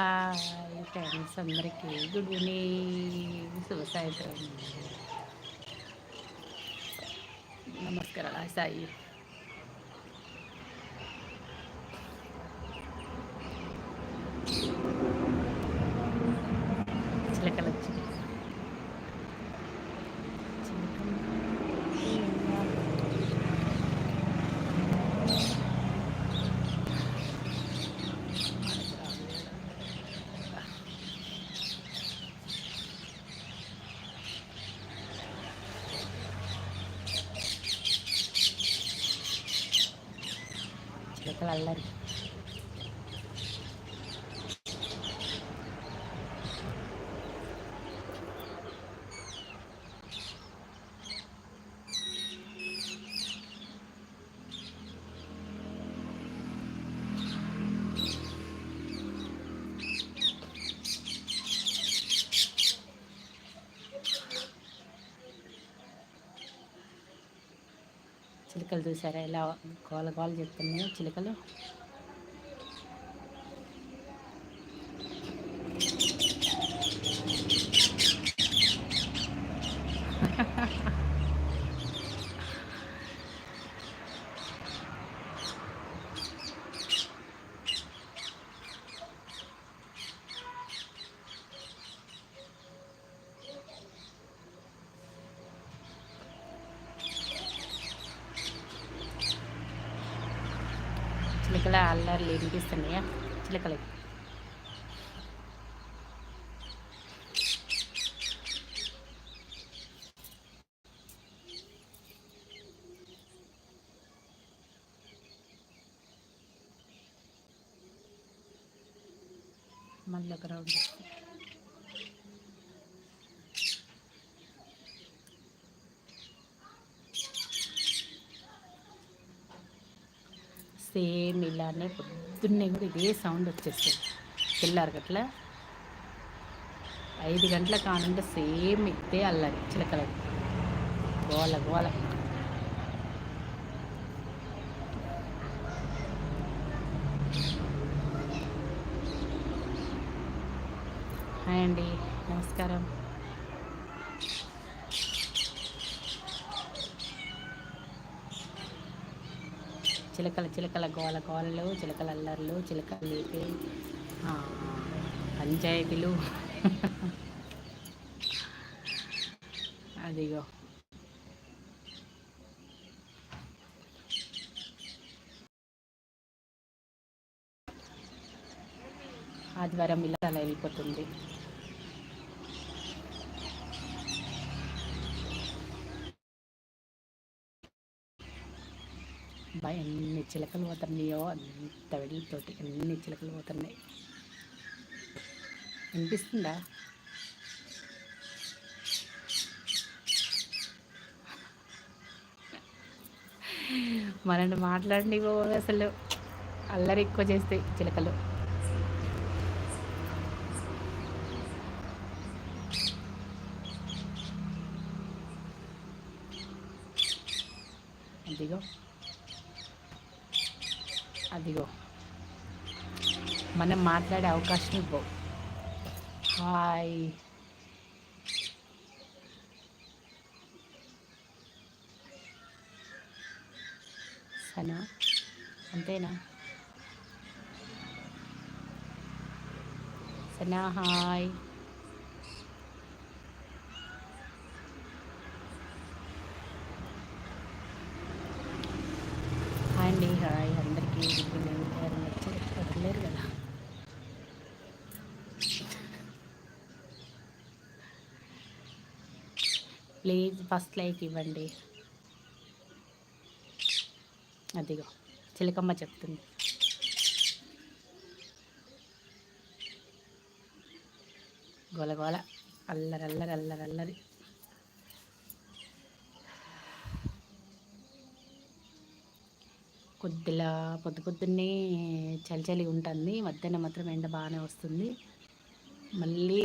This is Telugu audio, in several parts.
హాయ్ ఫ్రెండ్స్ అందరికీ గుడ్ ఈవినింగ్ శుభ సాయంత్రం నమస్కారాలు సాయి చిలకలు చూసారా? ఎలా గోల గోల చెప్తున్నాయి చిలుకలు. మళ్ళీ ఒక సేమ్ ఇలానే పొద్దున్నే కూడా ఇదే సౌండ్ వచ్చేస్తుంది. తెల్లారు గట్ల ఐదు గంటల కానుంటే సేమ్ ఇదే అల్లరి చిలకల గోల గోల. హాయ్ అండి నమస్కారం. చిలకల చిలకల గోల గోలలు చిలకల అల్లర్లు చిలకలు లేపి పంచాయతీలు. అదిగో. ఆదివారం ఇలా అలా వెళ్ళిపోతుంది. అబ్బాయి ఎన్ని చిలకలు పోతున్నాయో అంత వెళ్ళితోటి ఎన్ని చిలకలు పోతున్నాయి. వినిపిస్తుందా? మనల్ని మాట్లాడి అసలు. అల్లరి ఎక్కువ చేస్తాయి చిలకలు. అదిగో అదిగో. మనం మాట్లాడే అవకాశం ఇవ్వవు హాయ్. సనా అంతేనా? సనా హాయ్ అండి హాయ్ అందరికీ ఎవరు వచ్చి కదా ప్లీజ్ ఫస్ట్ లైక్ ఇవ్వండి. అదిగో చిలకమ్మ చెప్తుంది. గోల గోల అల్లరి అల్లరి అల్లరి అల్లరి. కొద్దిలా పొద్దు పొద్దున్నే చలి చలి ఉంటుంది. మధ్యాహ్నం మాత్రం ఎండ బాగానే వస్తుంది. మళ్ళీ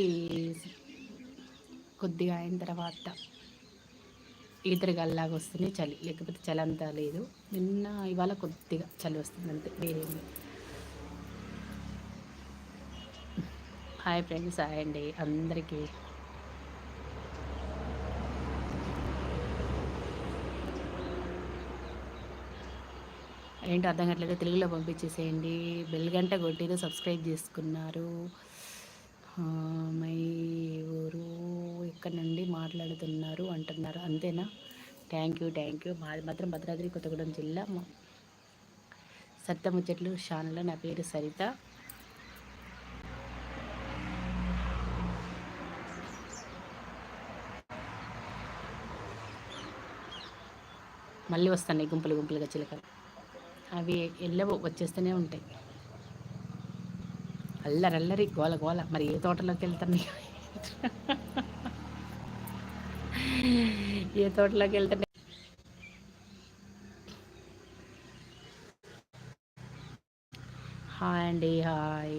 కొద్దిగా అయిన తర్వాత ఈతరిగల్లాగా వస్తుంది చలి లేకపోతే చలి అంతా లేదు. నిన్న ఇవాళ కొద్దిగా చలి వస్తుంది అంతే వేరే హాయ్ ఫ్రెండ్స్ హాయ్ అండి అందరికీ. ఏంటో అర్థం కావట్లేదు తెలుగులో పంపించేసేయండి. బెల్ గంట కొట్టిన సబ్స్క్రైబ్ చేసుకున్నారు. మై ఊరు ఇక్కడ నుండి మాట్లాడుతున్నారు అంటున్నారు. అంతేనా? Thank you thank you. మాది మాత్రం భద్రాద్రి కొత్తగూడెం జిల్లా. సరిత ముచ్చట్లు ఛానల్ నా పేరు సరిత. మళ్ళీ వస్తాయి గుంపులు గుంపులుగా చిలకలు. అవి ఎల్లవో వచ్చేస్తూనే ఉంటాయి. అల్లరల్లరి గోల గోల. మరి ఏ తోటలోకి వెళ్తాను ఏ తోటలోకి వెళ్తే హాయ్ అండి హాయ్.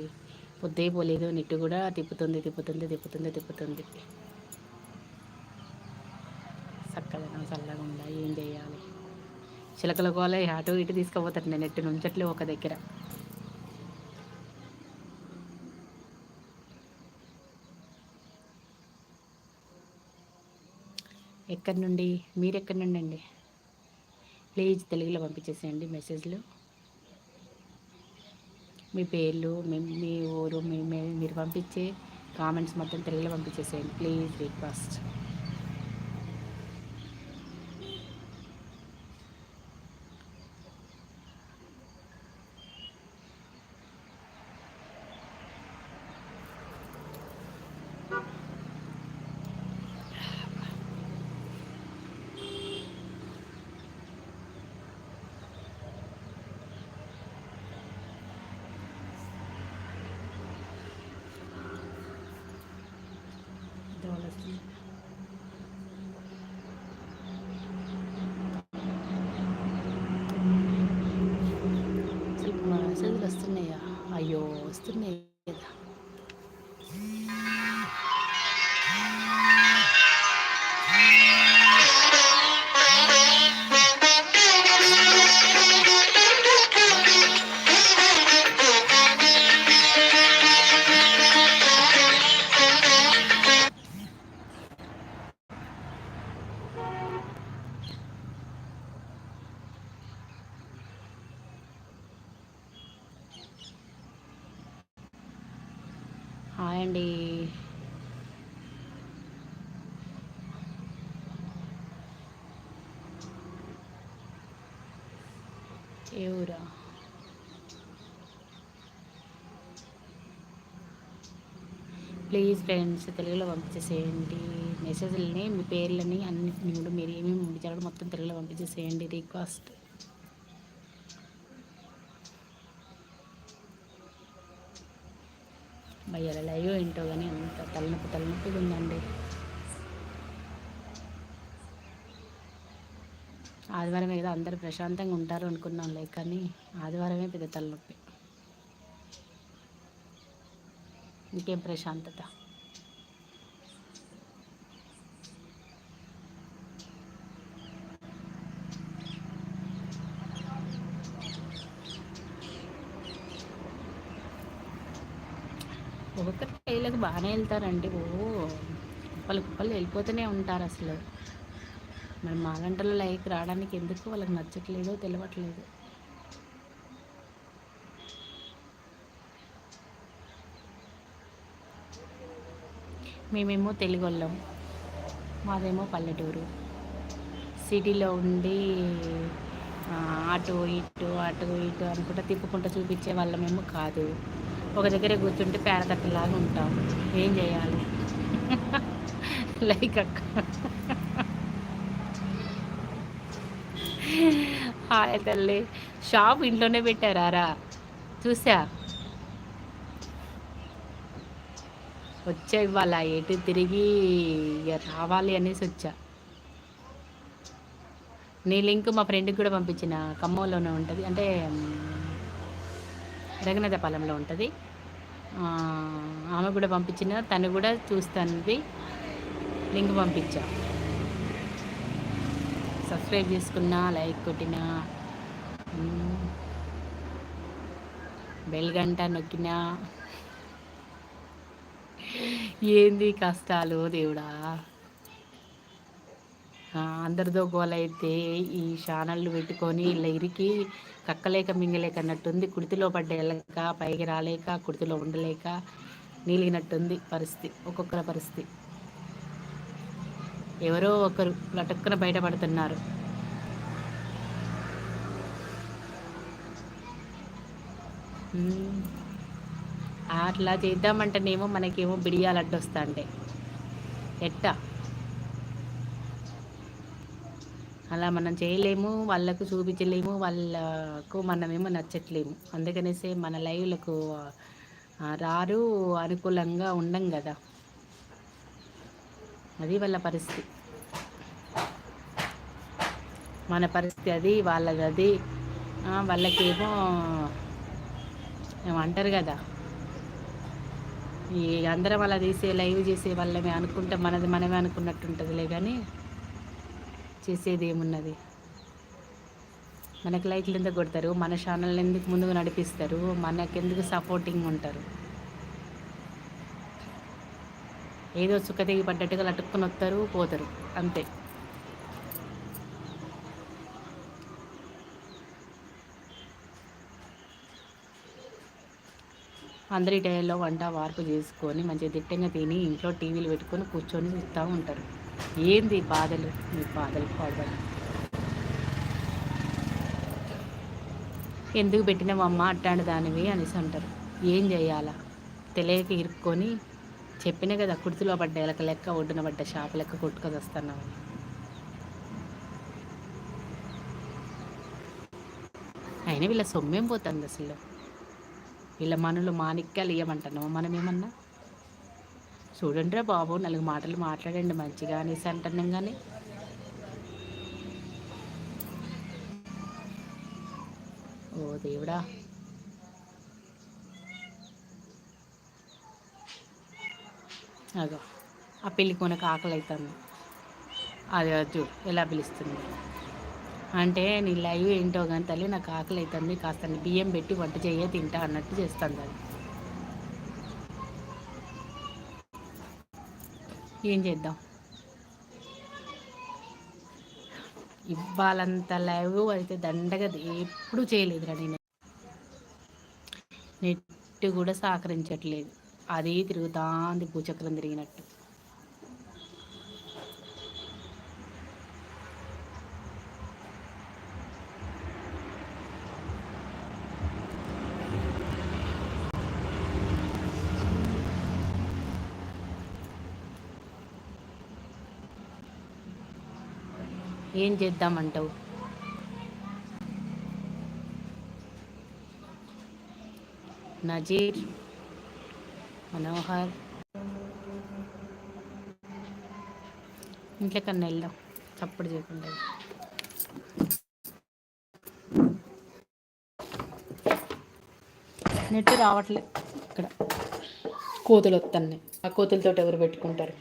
పొద్దే పోలేదు నిట్టు కూడా తిప్పుతుంది తిప్పుతుంది తిప్పుతుంది తిప్పుతుంది. చక్కదనం చల్లగా ఉందా? ఏం చేయాలి? చిలకల గోల అటు ఇటు తీసుకుపోతాడు నేను ఎట్టు నుంచట్లే ఒక దగ్గర. ఎక్కడి నుండి? మీరు ఎక్కడి నుండి అండి ప్లీజ్ తెలుగులో పంపించేసేయండి మెసేజ్లు. మీ పేర్లు మీ ఊరు మీ మీరు పంపించే కామెంట్స్ మొత్తం తెలుగులో పంపించేసేయండి. Please request. ఫ్రెండ్స్ తెలుగులో పంపించేసేయండి. మెసేజ్లని మీ పేర్లని అన్నింటిని కూడా మీరు ఏమేమి పంపించారో మొత్తం తెలుగులో పంపించేసేయండి రిక్వెస్ట్. భయ్యాల లైవ్ ఏంటో కానీ అంత తలనొప్పి తలనొప్పిగా ఉందండి. ఆదివారం ఏదో అందరు ప్రశాంతంగా ఉంటారు అనుకున్నాంలే కానీ ఆదివారమే పెద్ద తలనొప్పి. ఇంకేం ప్రశాంతత ఒక్కొక్కరి కైలకు బాగానే వెళ్తారండి. ఓ కుప్పలు కుప్పలు వెళ్ళిపోతూనే ఉంటారు అసలు. మరి మా గంటలో లైక్ రావడానికి ఎందుకు వాళ్ళకి నచ్చట్లేదో తెలియట్లేదు మేమేమో తెలుగొల్లం మాదేమో పల్లెటూరు. సిటీలో ఉండి అటు ఇటు అటు ఇటు అనుకుంటా తిప్పుకుంటూ చూపించే వాళ్ళమేమో కాదు. ఒక దగ్గర కూర్చుంటే పేడతట్టలాగా ఉంటాం. ఏం చేయాలి? లైక్ అక్క. హాయ్ తల్లి. షాప్ ఇంట్లోనే పెట్టారా చూసా. వచ్చా ఇవాళ ఎటు తిరిగి రావాలి అనేసి వచ్చా. నీ లింక్ మా ఫ్రెండ్కి కూడా పంపించిన. ఖమ్మంలోనే ఉంటుంది. అంటే రఘునాథపాలెంలో ఉంటుంది. ఆమె కూడా పంపించిన తను కూడా చూస్తానది లింక్ పంపించా. సబ్స్క్రైబ్ చేసుకున్నా లైక్ కొట్టినా బెల్ గంట నొక్కినా. ఏంది కష్టాలు దేవుడా? అందరితో గోలైతే ఈ ఛానళ్ళు పెట్టుకొని ఇలా ఇరికి కక్కలేక మింగలేక అన్నట్టుంది. కుడితిలో పడ్డేళ్ళక పైకి రాలేక కుడితిలో ఉండలేక నీలిగినట్టుంది పరిస్థితి ఒక్కొక్కరి పరిస్థితి. ఎవరో ఒకరు లటక్కున బయటపడుతున్నారు. అట్లా చేద్దామంటేనేమో మనకేమో బిడియాలు అడ్డొస్తా అంటే ఎట్టా? అలా మనం చేయలేము వాళ్ళకు చూపించలేము వాళ్ళకు మనమేమో నచ్చట్లేము. అందుకనేసే మన లైవ్లకు రారు అనుకూలంగా ఉండం కదా. అది వాళ్ళ పరిస్థితి. మన పరిస్థితి అది వాళ్ళది అది. వాళ్ళకేమో అంటారు కదా. ఈ అందరం అలా తీసే లైవ్ చేసే వాళ్ళమే అనుకుంటే మనది మనమే అనుకున్నట్టు ఉంటుందిలే కానీ చేసేది ఏమున్నది మనకి లైక్లు ఎందుకు కొడతారు? మన ఛానల్ ఎందుకు ముందుకు నడిపిస్తారు? మనకెందుకు సపోర్టింగ్ ఉంటారు? ఏదో సుఖతెగి పడ్డట్టుగా లటుక్కుని వస్తారు పోతారు. అంతే. అందరి టైంలో వంట వార్పు చేసుకొని మంచిగా దిట్టంగా తిని ఇంట్లో టీవీలు పెట్టుకొని కూర్చొని చూస్తూ ఉంటారు. ఏంది బాధలు? మీ బాధలు పాడలు ఎందుకు పెట్టినవమ్మ అట్టాడు దానివి అనేసి అంటారు. ఏం చేయాలా? తెలియక ఇరుక్కొని చెప్పిన కదా కుర్తిలో పడ్డ ఎలక లెక్క ఒడ్డున పడ్డ షాప్ లెక్క కొట్టుకొని వస్తున్నావు అయినా వీళ్ళ సొమ్మేం పోతుంది అసలు? వీళ్ళ మనలు మాణిక్యాలు ఇవ్వమంటున్నామా మనం ఏమన్నా చూడండి రా బాబు నాలుగు మాటలు మాట్లాడండి మంచిగా అనేసి అంటున్నాం కానీ ఓ దేవుడా. అగో ఆ పెళ్ళి కొనకు ఆకలి అవుతుంది అది వద్దు ఎలా పిలుస్తుంది. అంటే నీ లైవ్ ఏంటో కానీ తల్లి నాకు ఆకలి అవుతుంది కాస్త బియ్యం పెట్టి వంట చేయ తింటా అన్నట్టు చేస్తాను అది. ఏం చేద్దాం? ఇవ్వాలంత లైవ్ అయితే దండగా ఎప్పుడు చేయలేదురా నేను. నెట్ కూడా సహకరించట్లేదు. అదే తిరుగుతాంది భూచక్రం తిరిగినట్టు. ఏం చేద్దామంటావు? నజీర్ మనోహర్. ఇంట్లో కన్నా వెళ్దాం చప్పుడు చేయకుండా. నెట్ రావట్లేదు ఇక్కడ. కోతులు వస్తున్నాయి ఆ కోతులతో ఎవరు పెట్టుకుంటారు?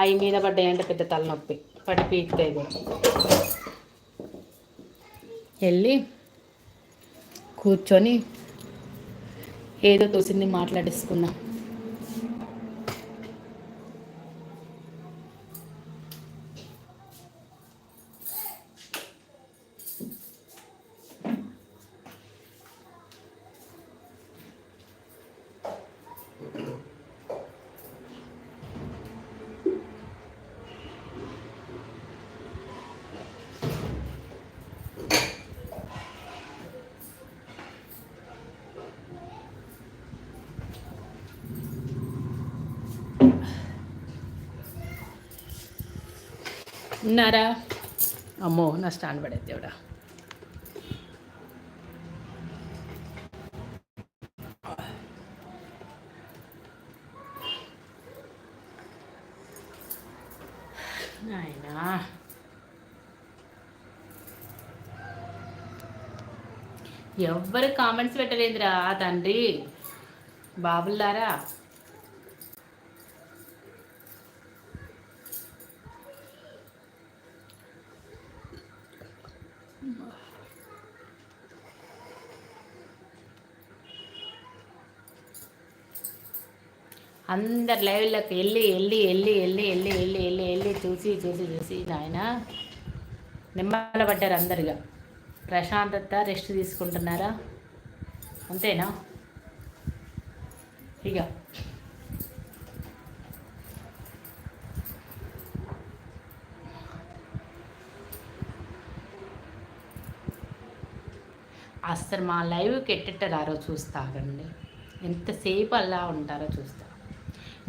అవి మీద పడ్డాయంటే పెద్ద తలనొప్పి. పడి పీకుతాయి కూడా. వెళ్ళి కూర్చొని ఏదో తోసింది మాట్లాడేసుకుందాం ఉన్నారా? అమ్మో నా స్టాండ్ పడేది దేవుడా. నాయనా. ఎవ్వరు కామెంట్స్ పెట్టలేదురా తండ్రి. బాబుల్లారా? అందరు లైవ్లోకి వెళ్ళి వెళ్ళి వెళ్ళి వెళ్ళి వెళ్ళి వెళ్ళి వెళ్ళి వెళ్ళి చూసి చూసి చూసి నాయన నిమ్మలపడ్డారు అందరుగా. ప్రశాంతత రెస్ట్ తీసుకుంటున్నారా? అంతేనా? ఇక అసలు మా లైవ్కి ఎట్టెట్టారో చూస్తాగండి ఎంతసేపు అలా ఉంటారో చూస్తా.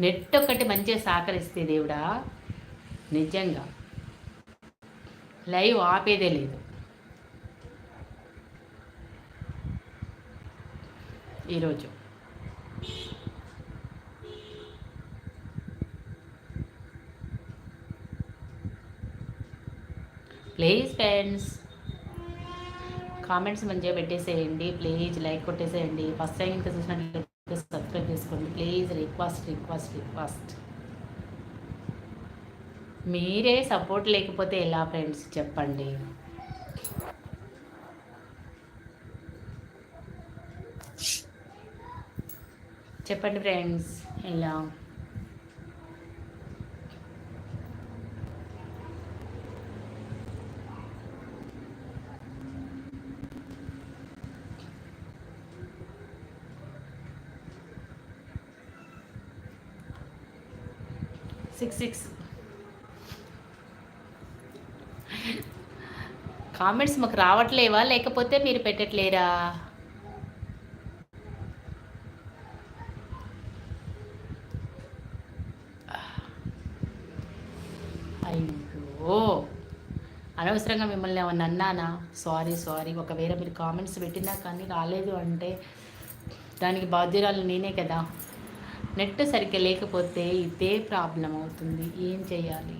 నెట్ ఒకటి మంచిగా సహకరిస్తే దేవుడా? నిజంగా. లైవ్ ఆపేదే లేదు. ఈరోజు. ప్లీజ్ ఫ్రెండ్స్ కామెంట్స్ మంచిగా పెట్టేసేయండి. ప్లీజ్ లైక్ కొట్టేసేయండి. ఫస్ట్ టైం ఇంకా చూసినట్లయితే సబ్స్క్రైబ్ చేసుకోండి. ప్లీజ్ రిక్వెస్ట్ రిక్వెస్ట్ రిక్వెస్ట్ మీరే సపోర్ట్ లేకపోతే ఎలా ఫ్రెండ్స్ చెప్పండి. చెప్పండి ఫ్రెండ్స్ ఎలా? Six six. కామెంట్స్ మాకు రావట్లేవా? లేకపోతే మీరు పెట్టట్లేరా? అయ్యో! అనవసరంగా మిమ్మల్ని ఏమన్నా అన్నానా? సారీ సారీ ఒకవేళ మీరు కామెంట్స్ పెట్టినా కానీ రాలేదు అంటే దానికి బాధ్యురాలు నేనే కదా. నెట్ సరిగ్గా లేకపోతే ఇదే ప్రాబ్లం అవుతుంది. ఏం చేయాలి?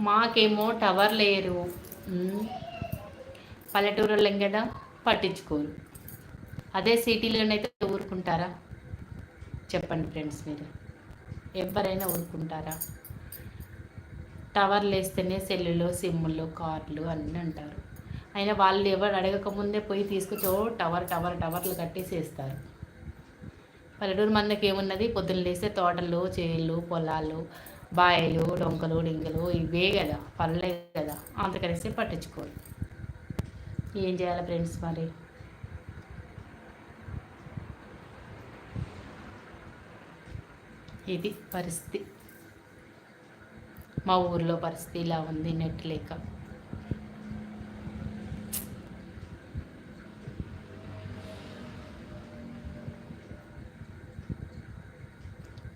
మాకేమో టవర్ లేరు. పల్లెటూరులో కదా? పట్టించుకోరు. అదే సిటీలోనైతే ఊరుకుంటారా? చెప్పండి ఫ్రెండ్స్ మీరు. ఎవరైనా ఊరుకుంటారా? టవర్లు వేస్తేనే సెల్లులు సిమ్ములు కార్లు అన్నీ అంటారు. అయినా వాళ్ళు ఎవరు అడగకముందే పోయి తీసుకొచ్చి టవర్ టవర్ టవర్లు కట్టేసేస్తారు పల్లెటూరు మందకి ఏమున్నది? పొద్దున్న లేస్తే తోటలు చేళ్ళు పొలాలు బాయలు డొంకలు డింకలు ఇవే కదా పనులే కదా. అంతకనేసి పట్టించుకోరు. ఏం చేయాలి ఫ్రెండ్స్ మరి? ఇది పరిస్థితి. మా ఊర్లో పరిస్థితి ఇలా ఉంది నెట్ లేక.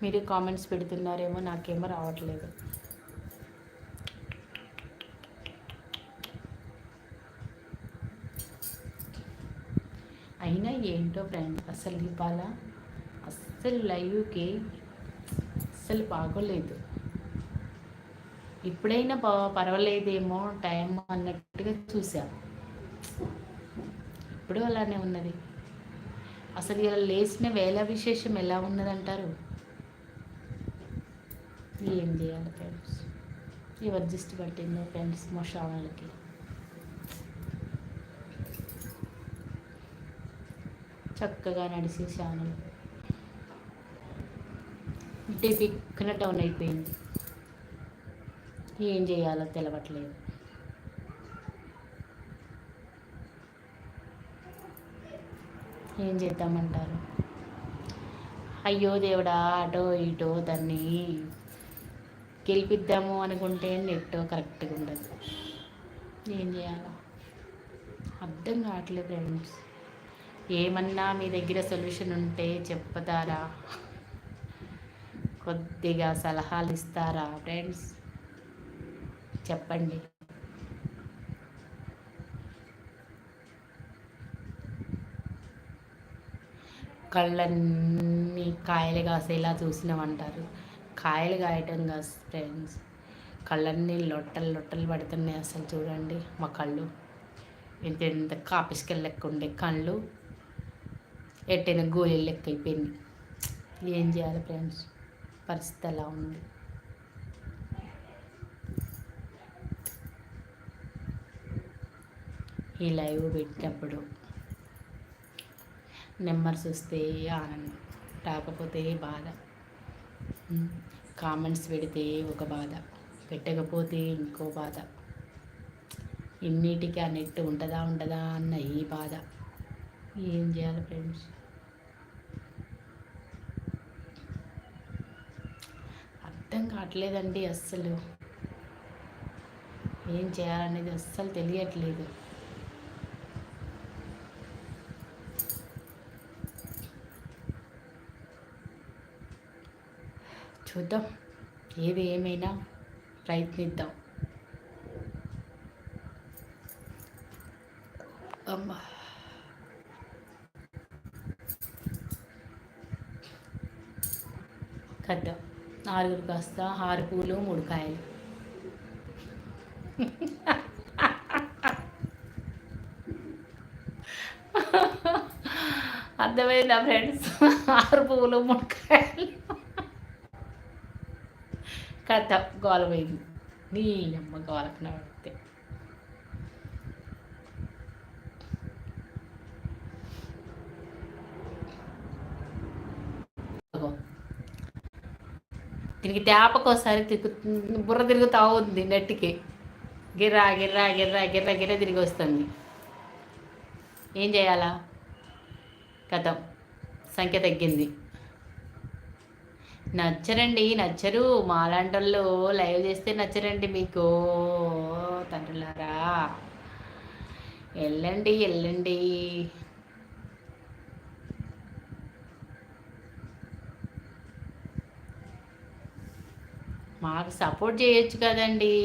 మీరు కామెంట్స్ పెడుతున్నారేమో నాకేమో రావట్లేదు. అయినా ఏంటో ఫ్రెండ్ అసలు ఇవాళ అస్సలు లైవ్కి అస్సలు బాగోలేదు. ఇప్పుడైనా పర్వాలేదేమో టైం అన్నట్టుగా చూసా. ఇప్పుడు అలానే ఉన్నది. అసలు ఇలా లేచిన వేళ విశేషం ఎలా ఉన్నదంటారు? ఏం చేయాలి ఫ్రెండ్స్ ఎవరు దిష్టి పట్టిందో ఫ్రెండ్స్ మా శ్రావణలకి చక్కగా నడిచే శ్రావణలు ఇంటి డౌన్ అయిపోయింది. ఏం చేయాలో తెలవట్లేదు. ఏం చేద్దామంటారు? అయ్యో దేవుడా అటో ఇటో దాన్ని గెలిపిద్దాము అనుకుంటే నెట్ కరెక్ట్గా ఉండదు. ఏం చేయాలా? అర్థం కావట్లేదు ఫ్రెండ్స్ ఏమన్నా మీ దగ్గర సొల్యూషన్ ఉంటే చెప్తారా? కొద్దిగా సలహాలు ఇస్తారా ఫ్రెండ్స్ చెప్పండి. కళ్ళన్నీ కాయలు కాసేలా చూసినామంటారు. కాయలు కాయటం కాదు ఫ్రెండ్స్. కళ్ళన్నీ లొట్టలు లొట్టలు పడుతున్నాయి అసలు చూడండి మా కళ్ళు. ఇంత ఎంత కాపిస్కెళ్ళ లెక్క ఉండే కళ్ళు. ఎట్టైన గోళీలు లెక్క అయిపోయింది. ఏం చేయాలి ఫ్రెండ్స్? పరిస్థితి ఎలా ఉంది? ఈ లైవ్ పెట్టినప్పుడు నెంబర్స్ వస్తే ఆనందం రాకపోతే బాధ. కామెంట్స్ పెడితే ఒక బాధ పెట్టకపోతే ఇంకో బాధ. ఇన్నిటికీ ఆ నెట్ ఉంటుందా ఉంటుందా అన్న ఈ బాధ. ఏం చేయాలి ఫ్రెండ్స్? అర్థం కావట్లేదండి అస్సలు. ఏం చేయాలనేది అస్సలు తెలియట్లేదు. చూద్దాం. ఏది ఏమైనా ప్రయత్నిద్దాం. అమ్మా. కద్దాం. నాలుగురు కాస్త ఆరు పూలు మూడు కాయలు. అర్థమైందా ఫ్రెండ్స్? ఆరు పువ్వులు మూడు కథ గోలమైంది. నీ అమ్మ నడితే దీనికి తేపకోసారి తిరుగు బుర్ర తిరుగుతూ ఉంది నెట్కి. గిర్రా గిర్రా గిర్రా గిర్రా గిర్రా తిరిగి వస్తుంది. ఏం చేయాలా? కథం. సంఖ్య తగ్గింది. నచ్చరండి నచ్చరు. మాలాంటి వాళ్ళు లైవ్ చేస్తే నచ్చరండి మీకు తండ్రులారా. వెళ్ళండి వెళ్ళండి మాకు సపోర్ట్ చేయొచ్చు కదండి.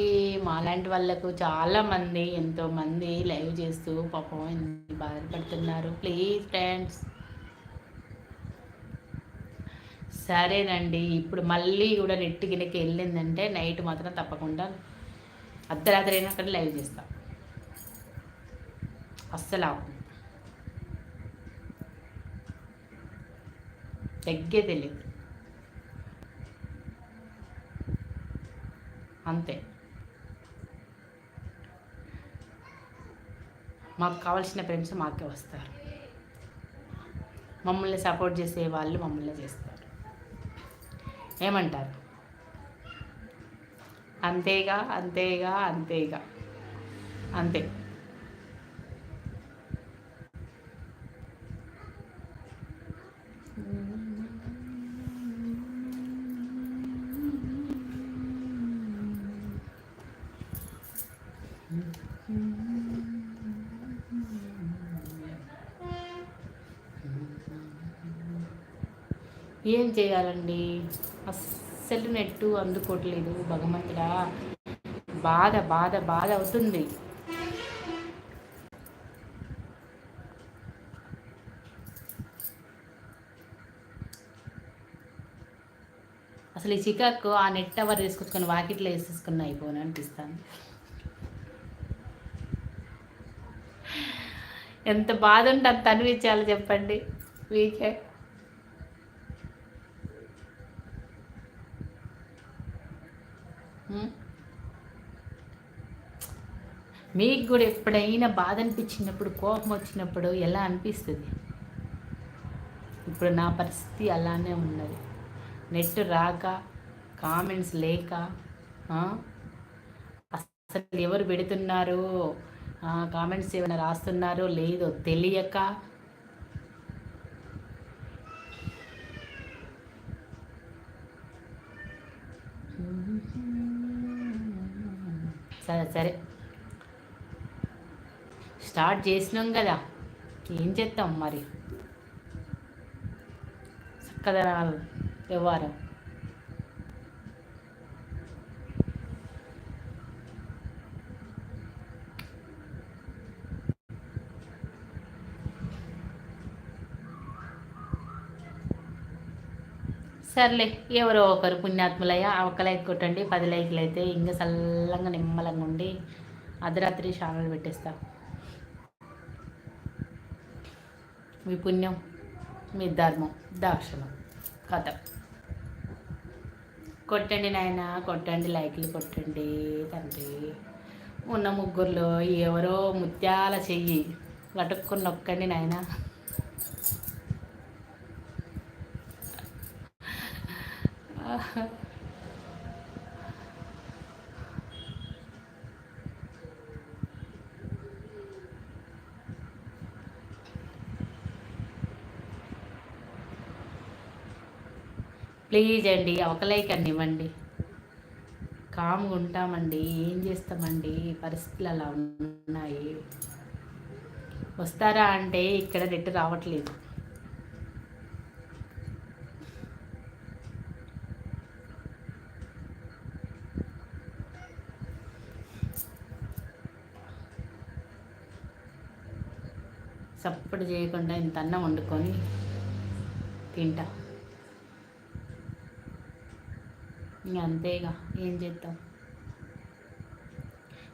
మాలాంటి వాళ్ళకు చాలామంది ఎంతోమంది లైవ్ చేస్తూ పాపం బాధపడుతున్నారు. Please friends. సరేనండి. ఇప్పుడు మళ్ళీ కూడా నెట్ గినకి వెళ్ళిందంటే నైట్ మాత్రం తప్పకుండా అర్ధరాత్రి అయినా అక్కడ లైవ్ చేస్తాం. అస్సలు ఆపు. తగ్గే తెలియదు అంతే. మాకు కావాల్సిన ఫ్రెండ్స్ మాకే వస్తారు. మమ్మల్ని సపోర్ట్ చేసే వాళ్ళు మమ్మల్ని చేస్తారు. ఏమంటారు? అంతేగా అంతేగా అంతేగా. అంతే. ఏం చేయాలండి? అస్సలు నెట్టు అందుకోవట్లేదు. భగవంతుడా బాధ బాధ బాధ అవుతుంది. అసలు ఈ చికాకు ఆ నెట్ అవర్ తీసుకొచ్చుకొని వాకిట్లో వేసేసుకుని అయిపోను అనిపిస్తాను ఎంత బాధ ఉంటే అంత అనిపించాలి చెప్పండి. వీకే మీకు కూడా ఎప్పుడైనా బాధ అనిపించినప్పుడు కోపం వచ్చినప్పుడు ఎలా అనిపిస్తుంది? ఇప్పుడు నా పరిస్థితి అలానే ఉన్నది. నెట్ రాక కామెంట్స్ లేక అసలు ఎవరు పెడుతున్నారు? కామెంట్స్ ఏమైనా రాస్తున్నారో లేదో తెలియక. సరే సరే. స్టార్ట్ చేసినాం కదా. ఏం చేస్తాం మరి? చక్కదనాలు వ్యవహారం. సర్లే ఎవరో ఒకరు పుణ్యాత్ములయ్య ఒక లైక్ కొట్టండి పది లైక్లు అయితే ఇంకా చల్లంగా నిమ్మలంగా ఉండి అర్ధరాత్రి ఛానల్ పెట్టేస్తాం. మీ పుణ్యం మీ ధర్మం దాక్షణం కథ. కొట్టండి నాయన కొట్టండి లైక్లు కొట్టండి తండ్రి. ఉన్న ముగ్గురులో ఎవరో ముత్యాల చెయ్యి లటుక్కున్న నొక్కండి నాయన. ప్లీజ్ అండి ఒక లైక్ అన్ని ఇవ్వండి కామ్గా ఉంటామండి ఏం చేస్తామండి పరిస్థితులు అలా ఉన్నాయి. వస్తారా అంటే ఇక్కడ రెట్టు రావట్లేదు. సప్పుడు చేయకుండా ఇంత అన్నం వండుకొని తింటా. ఇంకా అంతేగా ఏం చేద్దాం.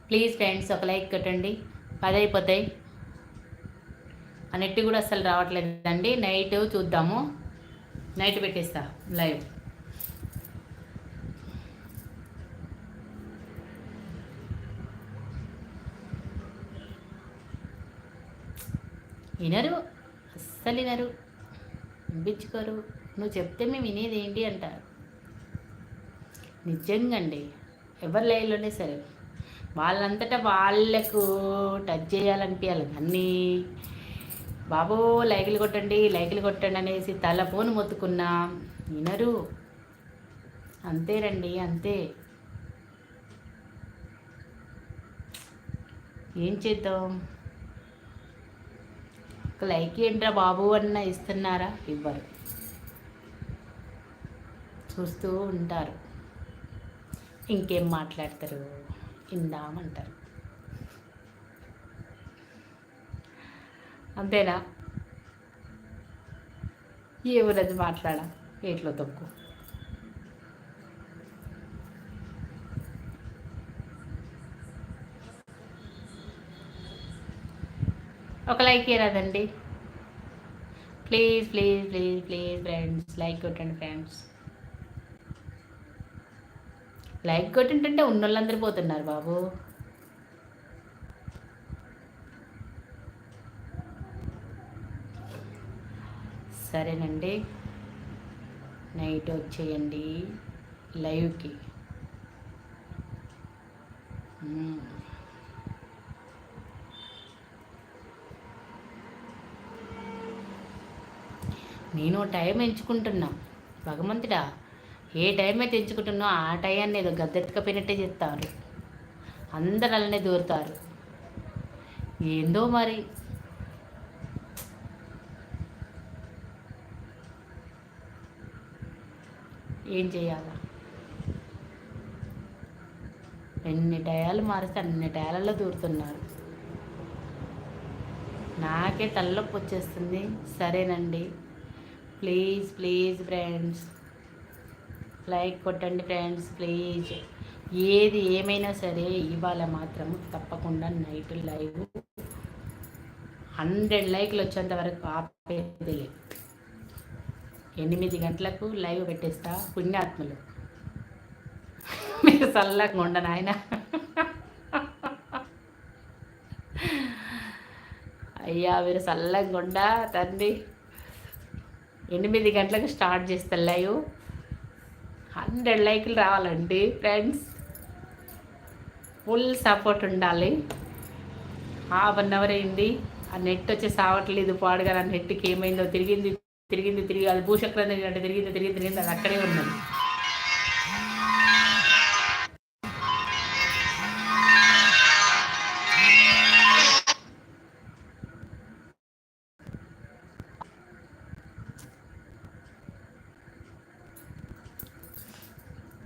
ప్లీజ్ ఫ్రెండ్స్ ఒక లైక్ కట్టండి. పది అయిపోతాయి ఆ నెట్ కూడా అసలు రావట్లేదండి. నైట్ చూద్దాము. నైట్ పెట్టేస్తా లైవ్. వినరు అస్సలు వినరు. వినిపించుకోరు నువ్వు చెప్తే మేము వినేది ఏంటి అంటారు. నిజంగా అండి ఎవరి లైవ్లోనే సరే. వాళ్ళంతటా వాళ్ళకు టచ్ చేయాలనిపించాలి అన్నీ బాబో లైకులు కొట్టండి లైకులు కొట్టండి అనేసి తల ఫోన్ మొత్తుకున్నా వినరు. అంతేనండి అంతే. ఏం చేద్దాం? ఒక లైక్ ఏంట్రా బాబు అన్న ఇస్తున్నారా? ఇవ్వరు. చూస్తూ ఉంటారు. ఇంకేం మాట్లాడతారు? ఇందామంటారు. అంతేనా? ఏమున్నది మాట్లాడా? ఏట్లో తక్కువ ఒక like ఇరాదండి please please please please friends. Like కొట్టండి ఫ్రెండ్స్. లైక్ కొట్టింటుంటే ఉన్నోళ్ళందరూ పోతున్నారు బాబు. సరేనండి. నైట్ వచ్చేయండి. లైవ్కి. నేను టైం ఎంచుకుంటున్నా. భగవంతుడా. ఏ టైం అయితే ఎంచుకుంటున్నా ఆ టైం ఏదో గద్దెత్తుకపోయినట్టే చెప్తారు. అందరు అలానే దూరుతారు. ఏందో మరి? ఏం చేయాలా? ఎన్ని టయాలు మారిస్తే అన్ని టయాలలో దూరుతున్నారు. నాకే తలనొప్పి వచ్చేస్తుంది. సరేనండి. Please please friends. లైక్ కొట్టండి ఫ్రెండ్స్ ప్లీజ్. ఏది ఏమైనా సరే ఇవాళ మాత్రం తప్పకుండా నైట్ లైవ్. హండ్రెడ్ లైక్లు వచ్చేంత వరకు ఆపేది. లేదు ఎనిమిది గంటలకు లైవ్ పెట్టేస్తా పుణ్యాత్మలు. మీరు చల్లగా ఉండను ఆయన అయ్యా మీరు చల్లగా ఉండ తండ్రి. ఎనిమిది గంటలకు స్టార్ట్ చేస్తా లైవ్. హండ్రెడ్ లైక్లు రావాలండి ఫ్రెండ్స్ ఫుల్ సపోర్ట్ ఉండాలి. హాఫ్ అన్ అవర్ అయింది. ఆ నెట్ వచ్చి ఆవట్లేదు పాడుగా ఆ నెట్కి ఏమైందో తిరిగింది తిరిగింది తిరిగి అది భూచక్రం తిరిగినట్టు తిరిగింది తిరిగి తిరిగింది అది అక్కడే ఉన్నది.